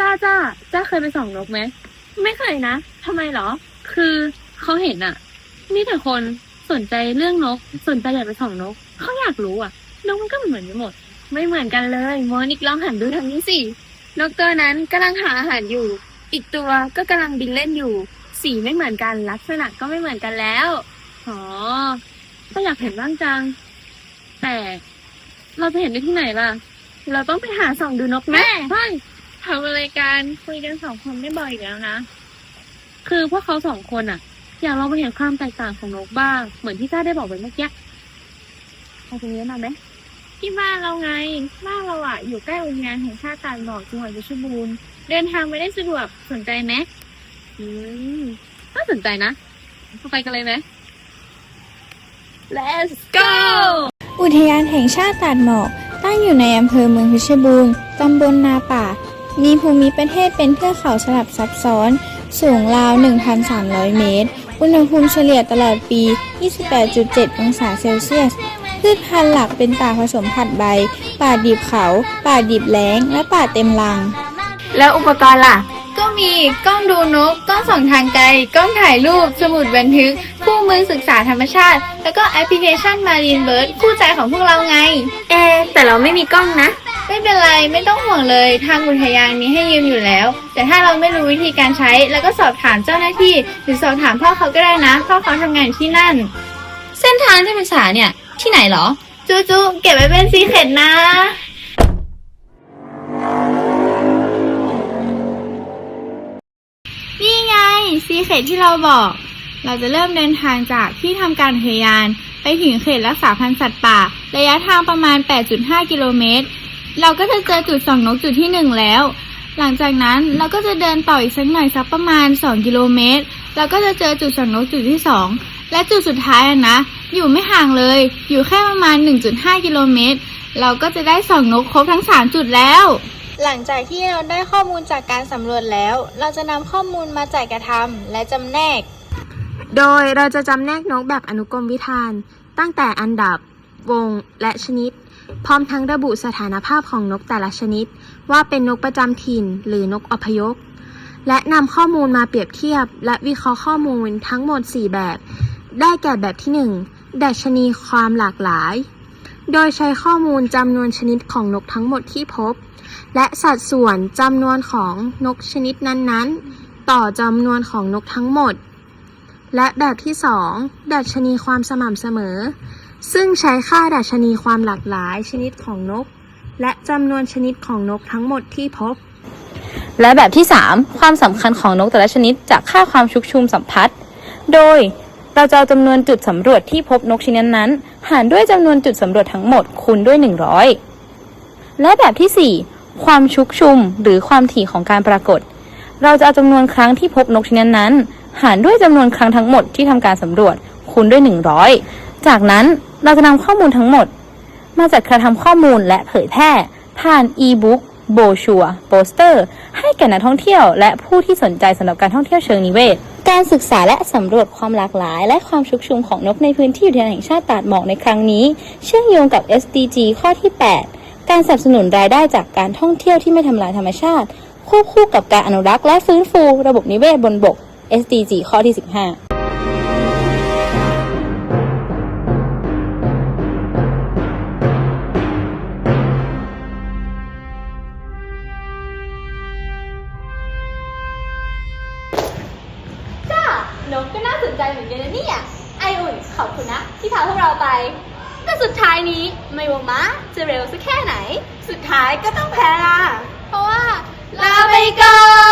จ้าจ้าจ้าเคยไปส่องนกไหม ไม่เคยนะทำไมเหรอ คือเขาเห็นอะมีแต่คนสนใจเรื่องนก สนใจอยากไปส่องนก เขาอยากรู้อะนกมันก็เหมือนกันหมด ไม่เหมือนกันเลยโมนิกลองหันดูทางนี้สินกตัวนั้นกำลังหาอาหารอยู่ อีกตัวก็กำลังบินเล่นอยู่ สีไม่เหมือนกันลักษณะก็ไม่เหมือนกันแล้วอ๋อก็อยากเห็นบ้างจัง แต่เราจะเห็นได้ที่ไหนล่ะ เราต้องไปหาส่องดูนกแม่ใช่ ทำอะไรกันคุยกันสองคนไม่บ่อยอีกแล้วนะ คือพวกเขาสองคนอะอยากลองไปเห็นความแตกต่างของนกบ้าง เหมือนที่จ้าได้บอกไปเมื่อกี้เอาตรงนี้มาไหมที่บ้านเราไงบ้านเราอะอยู่ใกล้อุทยานแห่งชาติตาดหมอกจังหวัดเพชรบูรณ์เดินทางไปได้สะดวกสนใจไหมอืมน่าสนใจนะไปกันเลยไหม Let's go อุทยานแห่งชาติตาดหมอกตั้งอยู่ในอำเภอเมืองเพชรบูรณ์ตำบลนาป่า มีภูมิประเทศเป็นเทือกเขาสลับซับซ้อน สูงราว 1,300 เมตร อุณหภูมิเฉลี่ยตลอดปี 28.7 องศาเซลเซียส พืชพันธุ์หลักเป็นป่าผสมผัดใบ ป่าดิบเขา ป่าดิบแล้ง และป่าเต็มรัง แล้วอุปกรณ์ล่ะ ก็มีกล้องดูนก กล้องส่องทางไกล กล้องถ่ายรูป สมุดบันทึก คู่มือศึกษาธรรมชาติ แล้วก็แอปพลิเคชัน Marine Bird คู่ใจของพวกเราไง เอะแต่เราไม่มีกล้องนะ ไม่เป็นไรไม่ต้องห่วงเลย ทางอุทยานมีให้ยืมอยู่แล้ว แต่ถ้าเราไม่รู้วิธีการใช้แล้วก็สอบถามเจ้าหน้าที่ หรือสอบถามพ่อเขาก็ได้นะพ่อเขาทำงานอยู่ที่นั่น เส้นทางที่เป็นสาเนี่ย ที่ไหนเหรอ จูจูเก็บไว้เป็นซีเคร็ตนะ นี่ไงซีเคร็ตที่เราบอก เราจะเริ่มเดินทางจากที่ทำการอุทยาน ไปถึงเขตรักษาพันธุ์สัตว์ป่า ระยะทางประมาณ 8.5 กิโลเมตร เราก็จะเจอจุดส่องนกจุดที่1แล้ว หลังจากนั้นเราก็จะเดินต่ออีกสักหน่อยสักประมาณ 2 กิโลเมตร เราก็จะเจอจุดส่องนกจุดที่ 2 และจุดสุดท้ายอะนะ อยู่ไม่ห่างเลย อยู่แค่ประมาณ 1.5 กิโลเมตร เราก็จะได้ส่องนกครบทั้ง 3 จุดแล้ว หลังจากที่เราได้ข้อมูลจากการสำรวจแล้ว เราจะนำข้อมูลมาจัดกระทำและจำแนก โดยเราจะจำแนกนกแบบอนุกรมวิธาน ตั้งแต่อันดับ วง และชนิด พร้อมทั้งระบุสถานภาพของนกแต่ละชนิด ว่าเป็นนกประจำถิ่น หรือนกอพยพ และนำข้อมูลมาเปรียบเทียบ และวิเคราะห์ข้อมูลทั้งหมด 4 แบบ ได้แก่แบบที่ 1 ดัชนีความหลากหลาย โดยใช้ข้อมูลจำนวนชนิดของนกทั้งหมดที่พบ และสัดส่วนจำนวนของนกชนิดนั้นๆ ต่อจำนวนของนกทั้งหมด และแบบที่ 2 ดัชนีความสม่ำเสมอ ซึ่งใช้ค่าดัชนีความหลากหลายชนิดของนก และจำนวนชนิดของนกทั้งหมดที่พบ และแบบที่ 3 ความสำคัญของนกแต่ละชนิดจากค่าความชุกชุมสัมพัทธ์ โดยเราจะเอาจำนวนจุดสำรวจที่พบนกชนิดนั้นหารด้วยจำนวนจุดสำรวจทั้งหมดคูณด้วย 100 และแบบที่ 4 ความชุกชุมหรือความถี่ของการปรากฏ เราจะเอาจำนวนครั้งที่พบนกชนิดนั้น หารด้วยจำนวนครั้งทั้งหมดที่ทำการสำรวจคูณด้วย 100 จากนั้น เราจะนำข้อมูลทั้งหมด มาจัดกระทำข้อมูลและเผยแพร่ ผ่านอีบุ๊กโบชัวโปสเตอร์ ให้แก่นักท่องเที่ยว และผู้ที่สนใจสำหรับการท่องเที่ยวเชิงนิเวศ การศึกษาและสำรวจความหลากหลาย และความชุกชุมของนกในพื้นที่อุทยานแห่งชาติตาดหมอกในครั้งนี้ เชื่อมโยงกับ SDG ข้อที่ 8 การสนับสนุนรายได้จากการท่องเที่ยวที่ไม่ทำลายธรรมชาติ ควบคู่กับการอนุรักษ์และฟื้นฟู ระบบนิเวศบนบก SDG ข้อที่ 15 นกก็น่าสนใจเหมือนกันนะเนี่ยไออุ่นขอบคุณนะที่พาพวกเราไป แต่สุดท้ายนี้ไม่ว่าม้าจะเร็วสักแค่ไหน สุดท้ายก็ต้องแพ้ล่ะเพราะว่าลาไปก่อน